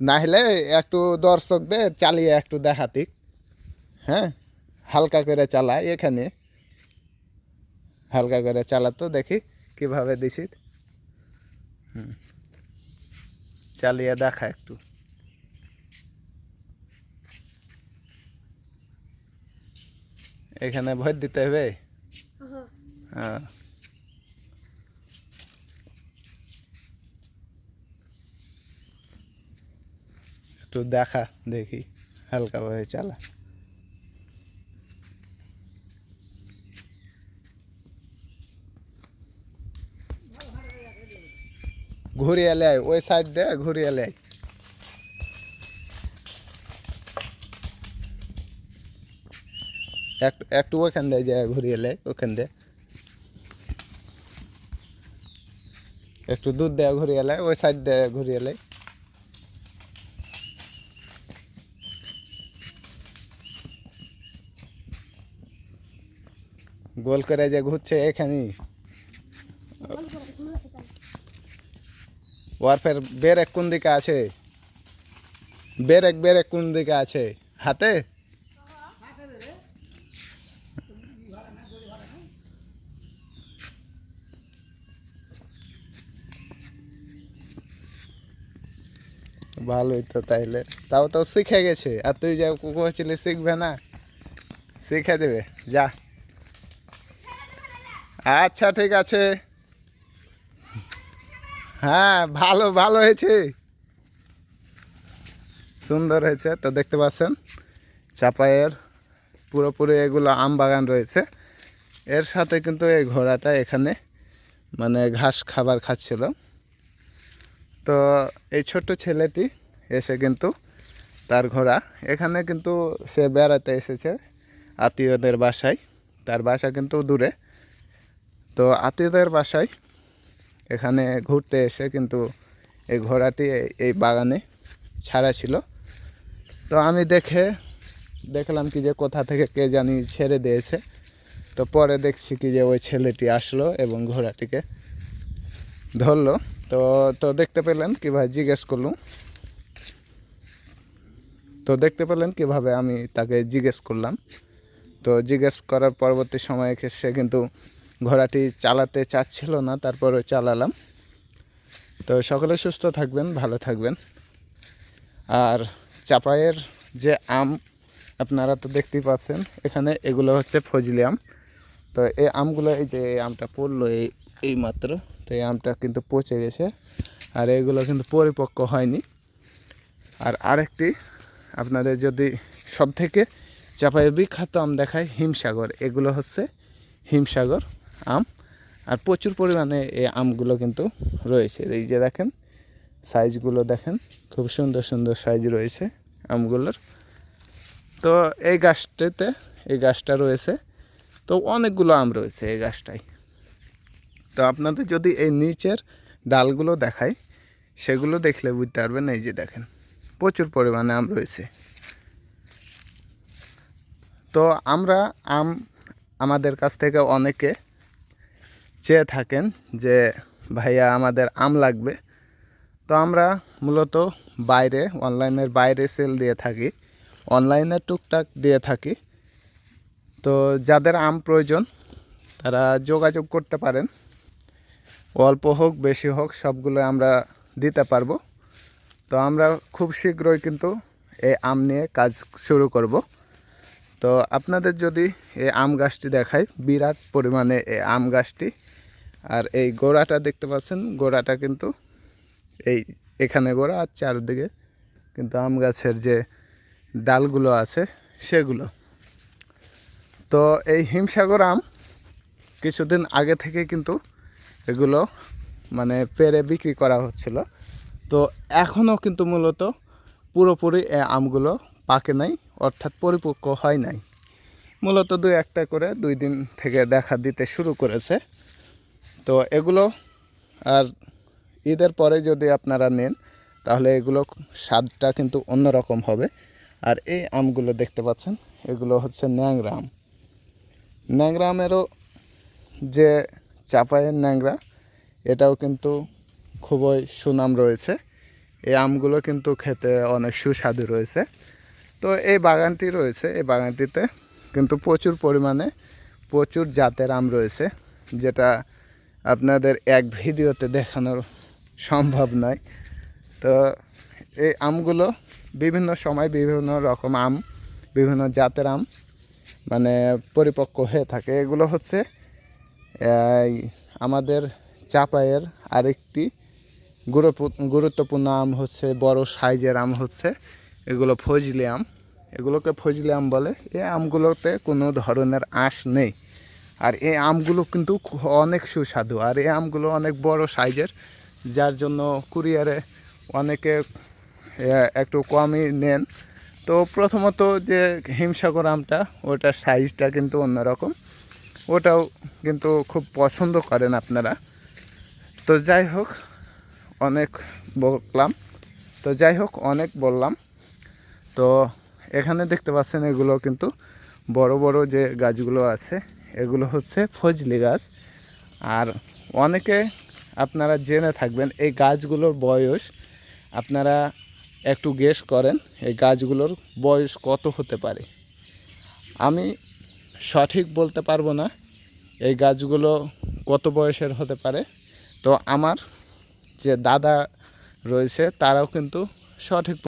না হলে একটু দর্শকদের চালিয়ে একটু দেখাতি। হ্যাঁ? হালকা করে চালায় এখানে। হালকা করে চালাতো দেখি কীভাবে দিছি। হুম। চালিয়ে দেখা একটু। এখানে ভোট দিতে হবে? হ্যাঁ। একটু দেখা দেখি হালকাভাবে চালা। ঘুরিয়ে লাই ওই সাইড দিয়ে ঘুরিয়ে লাই একটু একটু ওখান দিয়ে যায় ঘুরিয়ে লাই ওখান দিয়ে। একটু দুধ দেওয়া ঘুরিয়ে লাই ওই সাইড দিয়ে ঘুরিয়ে লাই গোল করে যে ঘুরছে এখানেই ওর ফের বেরেক কোন দিকে আছে? বেরেক বেরেক কোন দিকে আছে? হাতে? ভালোই তো তাইলে। তাও তো শিখে গেছে। আর তুই যা কইছিলি শিখবে না? শিখে দেবে। যা। আচ্ছা ঠিক আছে। হ্যাঁ ভালো ভালো হয়েছে। সুন্দর হয়েছে, তো দেখতে পাচ্ছেন, চাপায়ের পুরোপুরি এগুলো আম বাগান রয়েছে। এর সাথে কিন্তু এই ঘোড়াটা এখানে মানে ঘাস খাবার খাচ্ছিল। তো এই ছোট্ট ছেলেটি এসে কিন্তু তার ঘোড়া, এখানে কিন্তু সে বেড়াতে এসেছে আত্মীয়দের বাসায়। তার বাসা কিন্তু দূরে। তো আত্মীয়দের বাসায় এখানে ঘুরতে এসে কিন্তু এই ঘোড়াটি এই- বাগানে ছাড়া ছিল। তো আমি দেখে দেখলাম কি যে কোথা থেকে কে জানি ছেড়ে দিয়েছে। তো পরে দেখছি কি যে ওই ছেলেটি আসলো এবং ঘোড়াটিকে ধরলো। তো তো দেখতে পেলেন কীভাবে জিজ্ঞেস করলুম। তো দেখতে পেলেন কীভাবে আমি তাকে জিজ্ঞেস করলাম। তো জিজ্ঞেস করার পরবর্তী সময়ে সে কিন্তু ঘোড়াটি চালাতে চাচ্ছিল না তারপরে চালালাম। তো সকলে সুস্থ থাকবেন, ভালো থাকবেন। আর চাপায়ের যে আম, আপনারা তো দেখতেই পাচ্ছেন, এখানে এগুলো হচ্ছে ফজলি আম। তো এই আমগুলো, এই যে আমটা পড়ল এই এই মাত্র, তো এই আমটা কিন্তু পচে গেছে, আর এগুলো কিন্তু পরিপক্ক হয়নি। আর আরেকটি, আপনাদের যদি সব থেকে চাপায়ের বিখ্যাত আম দেখায় হিমসাগর, এগুলো হচ্ছে হিমসাগর। আম আর প্রচুর পরিমাণে এই আমগুলো কিন্তু রয়েছে। এই যে দেখেন, সাইজগুলো দেখেন, খুব সুন্দর সুন্দর সাইজ রয়েছে আমগুলোর। তো এই গাছটাতে, এই গাছটা রয়েছে, তো অনেকগুলো আম রয়েছে এই গাছটায়। তো আপনাদের যদি এই নিচের ডালগুলো দেখায় সেগুলো দেখলে বুঝতে পারবেন, এই যে দেখেন, প্রচুর পরিমাণে আম রয়েছে। তো আমরা আম আমাদের কাছ থেকে অনেকে চেয়ে থাকেন যে, ভাইয়া, আমাদের আম লাগবে। তো আমরা মূলত বাইরে, অনলাইনের বাইরে সেল দিয়ে থাকি, অনলাইনে টুকটাক দিয়ে থাকি। তো যাদের আম প্রয়োজন, তারা যোগাযোগ করতে পারেন। অল্প হোক, বেশি হোক, সবগুলো আমরা দিতে পারব। তো আমরা খুব শীঘ্রই কিন্তু এই আম নিয়ে কাজ শুরু করব। তো আপনাদের যদি এই আম গাছটি দেখায় বিরাট পরিমাণে এই আম গাছটি আর এই গোড়াটা দেখতে পাচ্ছেন? গোড়াটা কিন্তু এই এখানে গোড়া আর চারদিকে কিন্তু আম গাছের যে ডালগুলো আছে সেগুলো। তো এই হিমসাগর আম কিছুদিন আগে থেকে কিন্তু এগুলো মানে পেরে বিক্রি করা হচ্ছিল। তো এখনও কিন্তু মূলত পুরোপুরি এই আমগুলো পাকে নাই, অর্থাৎ পরিপক্ক হয় নাই। মূলত দুই একটা করে দুই দিন থেকে দেখা দিতে শুরু করেছে। তো এগুলো আর ঈদের পরে যদি আপনারা নেন, তাহলে এগুলো স্বাদটা কিন্তু অন্যরকম হবে। আর এই আমগুলো দেখতে পাচ্ছেন, এগুলো হচ্ছে ন্যাংরা আম। ন্যাংরা আমেরও যে চাপায়ের ন্যাংরা, এটাও কিন্তু খুবই সুনাম রয়েছে। এই আমগুলো কিন্তু খেতে অনেক সুস্বাদু রয়েছে। তো এই বাগানটি রয়েছে, এই বাগানটিতে কিন্তু প্রচুর পরিমাণে প্রচুর জাতের আম রয়েছে, যেটা আপনাদের এক ভিডিওতে দেখানোর সম্ভব নয়। তো এই আমগুলো বিভিন্ন সময় বিভিন্ন রকম আম, বিভিন্ন জাতের আম মানে পরিপক্ক হয়ে থাকে। এগুলো হচ্ছে আমাদের চাপায়ের আরেকটি গুরুত্বপূর্ণ আম হচ্ছে, বড় সাইজের আম হচ্ছে, এগুলো ফজলি আম। এগুলোকে ফজলি আম বলে। এই আমগুলোতে কোনো ধরনের আঁশ নেই। আর এই আমগুলো কিন্তু অনেক সুস্বাদু, আর এই আমগুলো অনেক বড় সাইজের, যার জন্য কুরিয়ারে অনেকে একটু কমই নেন। তো প্রথমত যে হিমসাগর আমটা, ওটার সাইজটা কিন্তু অন্যরকম। ওটাও কিন্তু খুব পছন্দ করেন আপনারা। তো যাই হোক, অনেক বললাম তো যাই হোক, অনেক বললাম। তো এখানে দেখতে পাচ্ছেন এগুলো কিন্তু বড় বড় যে গাছগুলো আছে এগুলো হচ্ছে ফজলি গাছ। আর অনেকে আপনারা জেনে থাকবেন, এই গাছগুলোর বয়স আপনারা একটু গেস করেন, এই গাছগুলোর বয়স কত হতে পারে? আমি সঠিক বলতে পারব না, এই গাছগুলো কত বয়সের হতে পারে? তো আমার যে দাদা রয়েছে, তারাও কিন্তু সঠিক